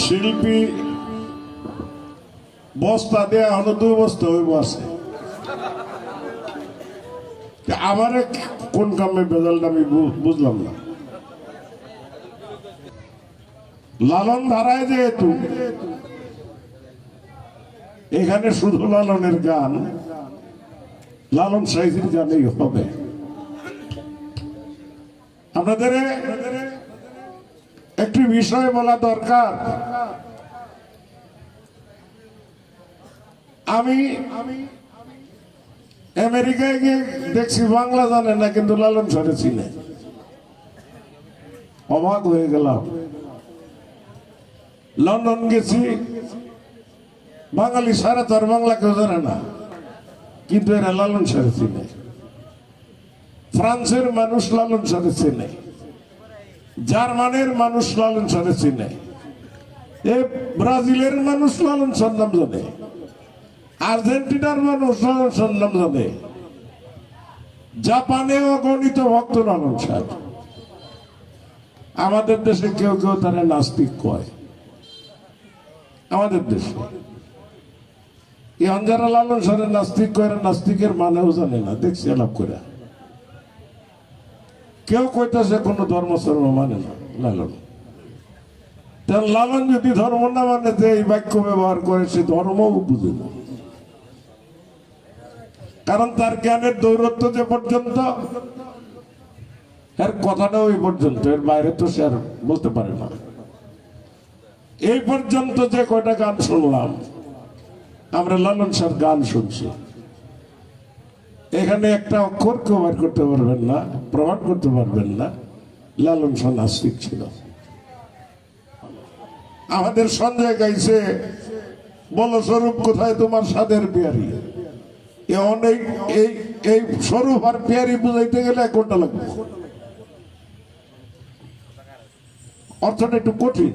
শিল্পী বস্তা দেয়া হলো দুই বস্তা হইব আছে। আমার কোন কামে বেজালটা আমি বুঝলাম না। লালন ধারায় যেহেতু, এখানে শুধু লালনের গান, লালন সাইজির গানেই হবে। আপনাদের একটি বিষয় বলা দরকার। আমি আমেরিকায় গিয়ে দেখছি বাংলা জানে না, কিন্তু লালন সরে চিনে। অবাক হয়ে গেলাম। লন্ডন গেছি, বাঙালি সারা তো আর বাংলা কেউ জানে না, কিন্তু এরা লালন সারে চিনে। ফ্রান্সের মানুষ লালন সারে চিনে। জার্মানের মানুষ লালন সারে চিনে। এ ব্রাজিলের মানুষ লালন সার নাম জানে। আর্জেন্টিনার মানুষ লালন সার নাম জানে। জাপানে অগণিত ভক্ত লালন সার আমাদের দেশে কেউ কেউ তারা নাস্তিক কয়। আমাদের দেশে। এখন যারা লালন সারের নাস্তিক করে নাস্তিকের মানেও জানে না। দেখছি লাভ করে কেউ কইতেছে কোনো ধর্ম সর্ব মানে না। লালন তার লালন যদি ধর্ম না মানে যে এই বাক্য ব্যবহার করে, সে ধর্মও বুঝে না। কারণ তার জ্ঞানের দৌরত্ব যে পর্যন্ত, এর কথাটা ওই পর্যন্ত, এর বাইরে তো সে আর বলতে পারে না। এই পর্যন্ত যে কয়টা গান শুনলাম, আমরা লালন স্যার গান শুনছি। এখানে একটা অক্ষর কেউ বার করতে পারবেন না। প্রমাণ করতে পারবেন না, লালন স্যার নাস্তিক ছিল। আমাদের সঞ্জয় গাইছে, বলো স্বরূপ কোথায় তোমার স্বাদের বিয়ারি এ অনেক, এই এই স্বরূপ আর পেয়ারি বুঝাইতে গেলে এক ঘণ্টা লাগবে। অর্থটা একটু কঠিন।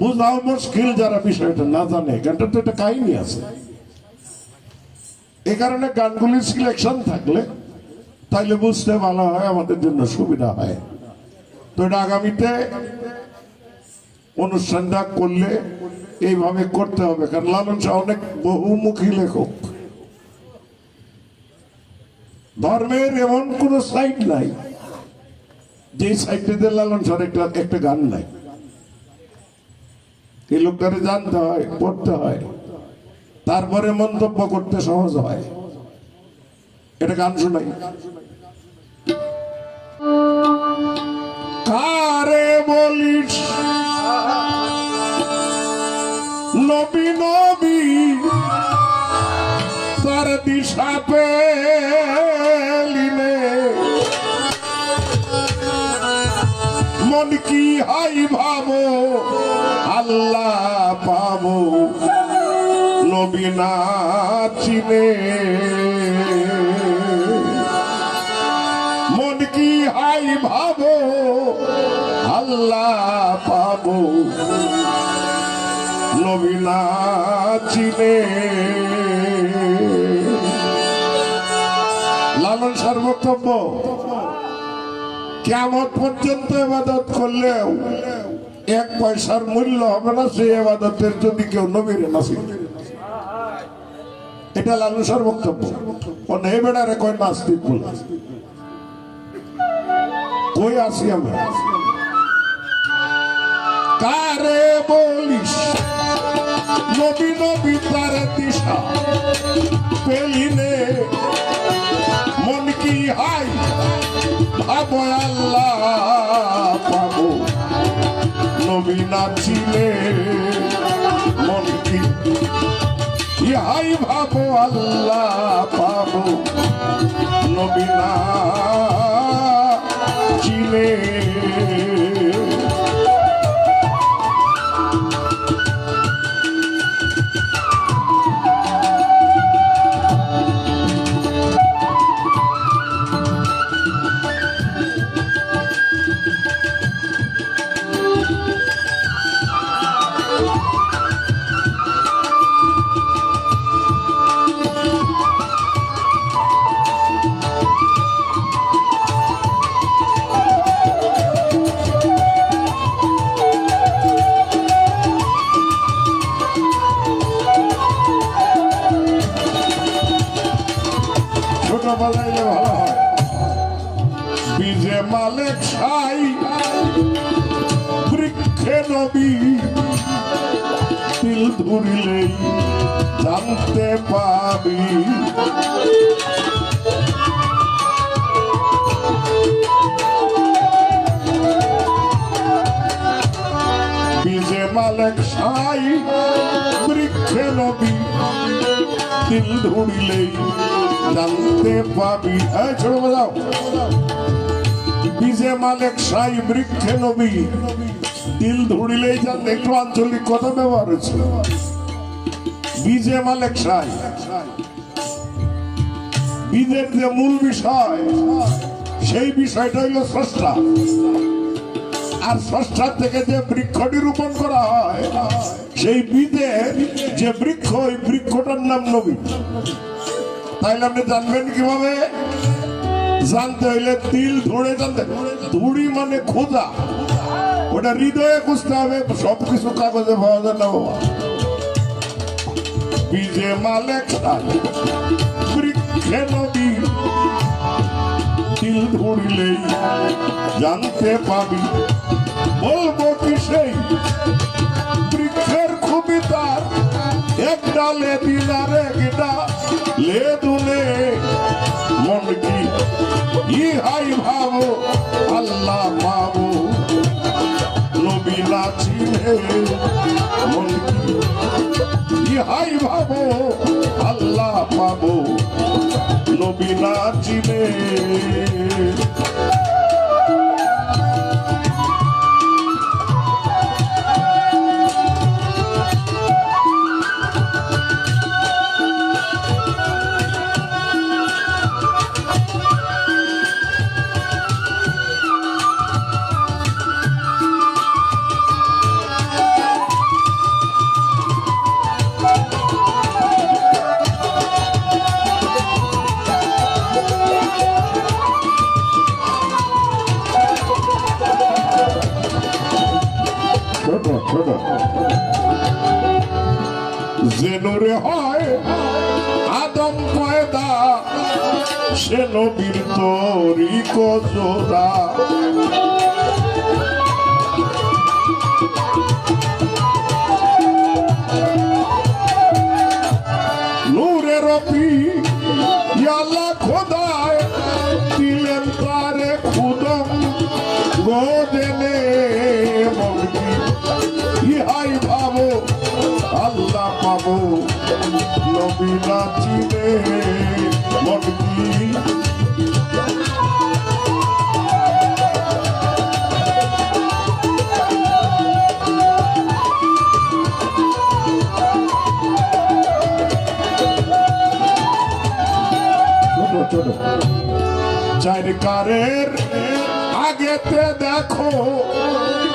বুঝাও মুশকিল যারা বিষয়টা না জানে গানটা তো একটা কাহিনী আছে। এ কারণে গানগুলির সিলেকশন থাকলে তাইলে বুঝতে ভালো হয়, আমাদের জন্য সুবিধা হয়। তো আগামীতে অনুষ্ঠানটা করলে এইভাবে করতে হবে, কারণ লালন শাহ অনেক বহুমুখী লেখক। ধর্মের এমন কোন সাইড নাই যে সাইডটাতে লালন শাহ একটা একটা গান নাই। এই লোকটারে জানতে হয়, পড়তে হয়, তারপরে মন্তব্য করতে সহজ হয়। এটা গান শোনাই। কারে বলিস? নবী নবী তার দিশা পেলিনে মন কি হাই ভাবো, আল্লাহ পাবো। নবী না চিনে। আল্লাহ পাবো। নবী চিনে। লালন সার বক্তব্য কেমন পর্যন্ত এবাদত করলেও এক পয়সার মূল্য হবে না, সেই এবাদতের যদি কেউ নবীর না এটা লালু সার বক্তব্য নেই বেড়ারে কয় নাস্তিক বলে। কই আসি আমরা? কারে বলিস। নবী নবী তার দিশা পেলিনে মন কি হাই ভাবো আল্লাহ পাবো। নবী নাচিলে মন কি ইহাই ভাবো আল্লাহ পাবো। নবী না চিলে ধরিলেই জানতে পাবি। বিজে মালেক সাই, বৃক্ষে নবী, তিল ধরিলেই জানতে পাবি। এই ছোট বাজাও বিজে মালেক সাই, বৃক্ষে নবী তিল ধরিলেই জানতে একটু আঞ্চলিক কথা ব্যবহার হয়েছে। বিজে মালেক সাই। বীজের যে মূল বিষয়, সেই বিষয়টা হইল স্রষ্টা। আর স্রষ্টার থেকে যে বৃক্ষটি রোপণ করা হয়, সেই বীজের যে বৃক্ষ, ওই বৃক্ষটার নাম নবী। তাইলে আপনি জানবেন কীভাবে? জানতে হইলে তিল ধরে জানতে। ধুড়ি মানে খোঁজা। ওটা হৃদয়ে খুঁজতে হবে, সবকিছু কাগজে পাওয়া যায় না বাবা। বীজে মালেক বৃক্ষে নদী, তিল ধরিলেই জানতে পাবি। বলব কি সেই? বৃক্ষের তার, এক ডালে দিনার একটা লে দুলে, মন কি? ইহাই ভাবো, আল্লাহ পাবো। ইহাই ভাবো আল্লাহ পাবো নবী নাচিলে ছোট জেনুরে হয় আদম পয়দা সে নবীর তরি কজোদা পাবো নবী নাচিলে মনকি ছোট ছোট চার কারের আগেতে দেখো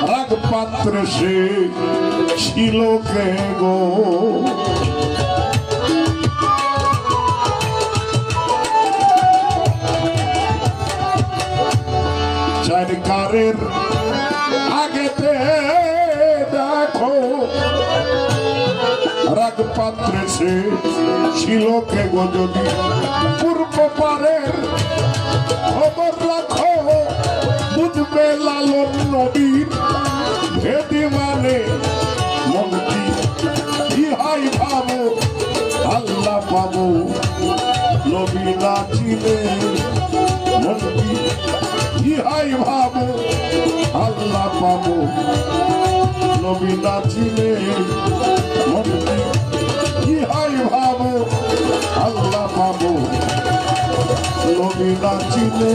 রাগ পাত্র সে ছিল কে গো? চার কারের আগেতে দেখো রাগ পাত্রে সে ছিল কে গো? যদি পূর্ব পারের খবর রাখো বুঝবে লালন নবীর ভেদি মানে ইহাই ভাবো, আল্লাহ পাবো। নবী নাচিলে ইহাই ভাবো, আল্লাহ পাবো। নবী নাচিলে ইহাই ভাবো, আল্লাহ পাবো। নবী নাচিলে